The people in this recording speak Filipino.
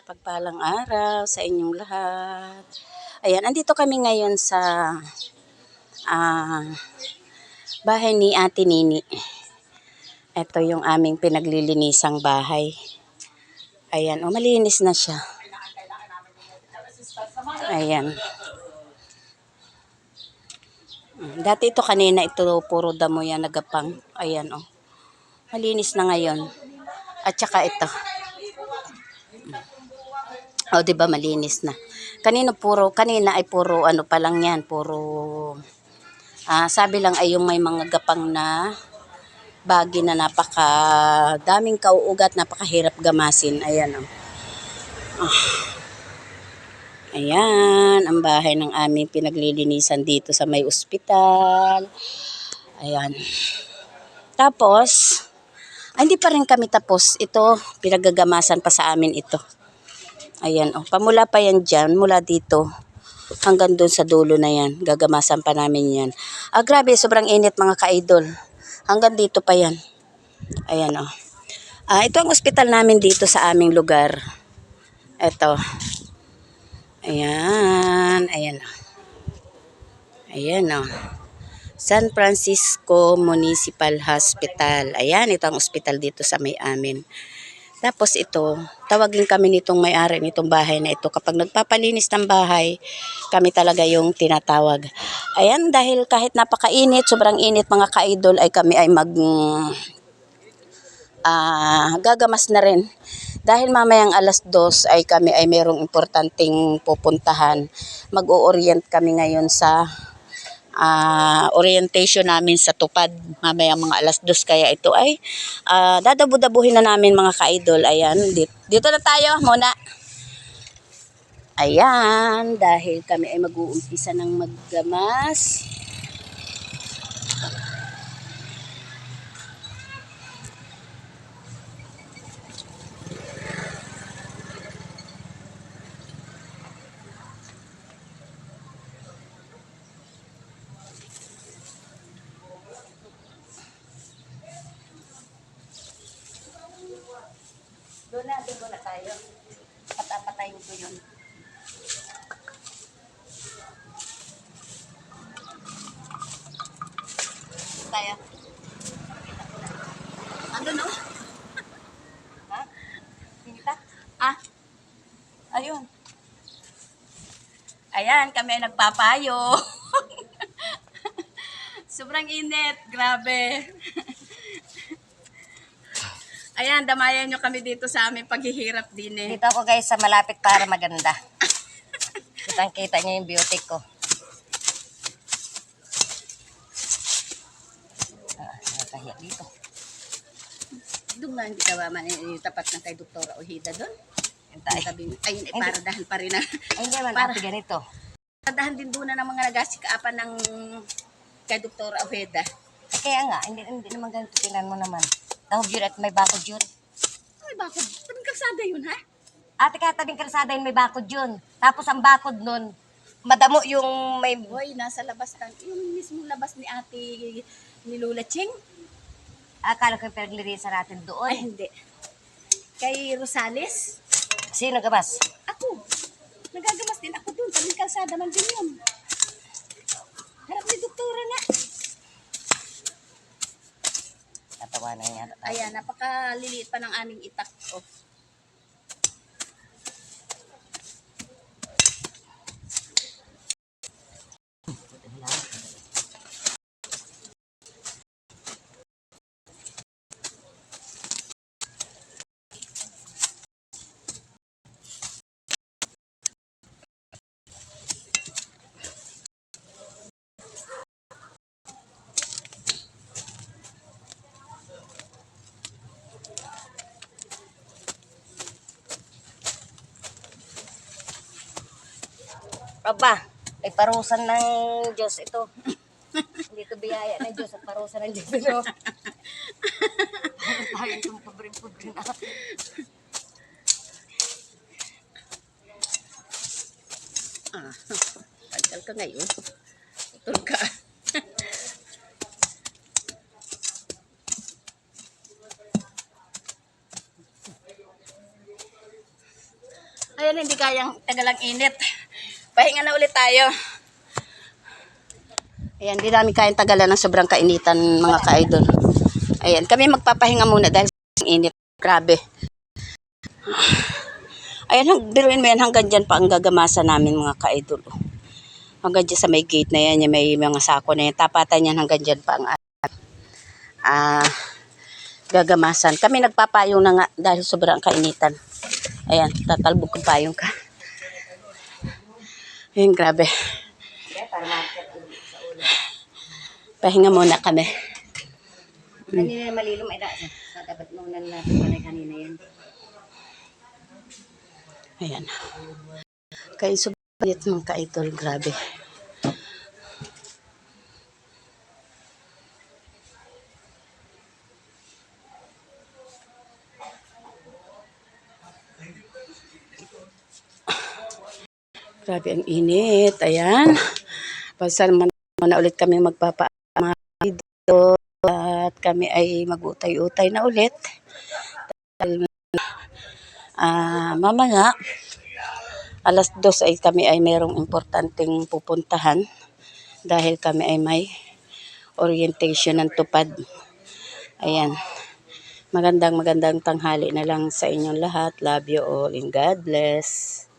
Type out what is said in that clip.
Mapagpalang araw sa inyong lahat. Ayan, andito kami ngayon sa ah, bahay ni Ate Nini. Ito yung aming pinaglilinisang bahay. Ayan, oh, malinis na siya. Ayan. Dati ito kanina, ito puro damo yan, nagapang. Ayan, oh. Malinis na ngayon. At saka ito. O, di ba malinis na. Kanino puro, kanina ay puro ano pa lang yan, puro ah, sabi lang ay yung may mga gapang na bagi na napaka daming kauugat, napakahirap gamasin. Ayan o. Ayan, ang bahay ng aming pinaglilinisan dito sa may ospital. Ayan. Tapos, ay, hindi pa rin kami tapos. Ito, pinagagamasan pa sa amin ito. Ayan, oh, pamula pa yan dyan, mula dito hanggang doon sa dulo na yan. Gagamasan pa namin yan. Ah, grabe, sobrang init mga ka-idol. Hanggang dito pa yan. Ayan, oh. Ah, ito ang ospital namin dito sa aming lugar. Ito. Ayan, ayan. oh. Ayan, oh. San Francisco Municipal Hospital. Ayan, ito ang ospital dito sa may amin. Tapos ito, tawagin kami nitong may-ari nitong bahay na ito. Kapag nagpapalinis ng bahay, kami talaga yung tinatawag. Ayan, dahil kahit napakainit, sobrang init mga ka-idol, ay kami ay mag ah gagamas na rin. Dahil mamayang alas dos ay kami ay merong importanteng pupuntahan. Mag-o-orient kami ngayon sa ah orientation namin sa tupad. Mamaya mga alas dos kaya ito ay ah, dadabu-dabuhin na namin mga ka-idol. Ayan dito, dito na tayo muna. Ayan dahil kami ay mag-uumpisa ng maggamas doon na doon na tayo patapatayin ko yun tayo ano no? ha? Hinita? Ah? Ayun. Ayan, kami ay nagpapayo. Sobrang init. Grabe. Ayan, damayan nyo kami dito sa aming paghihirap din eh. Dito ako guys sa malapit para maganda. Kitang kita niyo yung beauty ko. Ah, nakahiya dito. Doon nga hindi ka ba man tapat na kay Doktora Ojeda doon? Ay, ayun, eh, para dahan pa rin na. Ay, hindi man Para- ganito. Dahan din doon na ng mga nagasikaapan ng kay Doktora Ojeda. Kaya nga, hindi, hindi naman ganito tinan mo naman. Dahog yun at may bakod yun. Ay, bakit? Tabing kalsada yun, ha? Ate kaya tabing kalsada yun may bakod yun. Tapos ang bakod nun, madamo yung may... Hoy, nasa labas lang. Yung mismo labas ni ate ni Lola Ching. Akala ko yung pinaglirisan natin Ay, doon. hindi. Kay Rosales. Sino gabas? Ako. Nagagamas din ako doon. Tabing kalsada man din yun. Harap ni Doktora nga. Tatawanan niya. Ayan, napakaliliit pa ng aming itak. Oh. Aba, ay parusan ng Diyos ito. Hindi ito biyaya ng Diyos at parusan ng Diyos ito. Ano tayo itong pobre-pobre na. Ah, tagal ka ngayon. Utol ka. Ayan, hindi kayang tagalang init. Pahinga na ulit tayo. Ayan, hindi namin kayang tagalan ng sobrang kainitan mga ka-idol. Ayan, kami magpapahinga muna dahil sa init. Grabe. Ayan, biruin mo yan hanggang dyan pa ang gagamasa namin mga ka-idol. Hanggang dyan sa may gate na yan, may mga sako na yan. Tapatan yan hanggang dyan pa ang ah, gagamasan. Kami nagpapayong na nga dahil sobrang kainitan. Ayan, tatalbog kong payong ka. Ayan, grabe. Pahinga muna kami. Kanina na malilom ay. Sa dapat nunan natin panay kanina yan. Ayan. Kaya subayat mga ka-idol, grabe. Grabe ang init. Ayan. Pasal man na ulit kami magpapa mga dito at kami ay mag-utay-utay na ulit. Ah, mamaya alas dos ay kami ay mayroong importanteng pupuntahan dahil kami ay may orientation ng tupad. Ayan. Magandang magandang tanghali na lang sa inyong lahat. Love you all and God bless.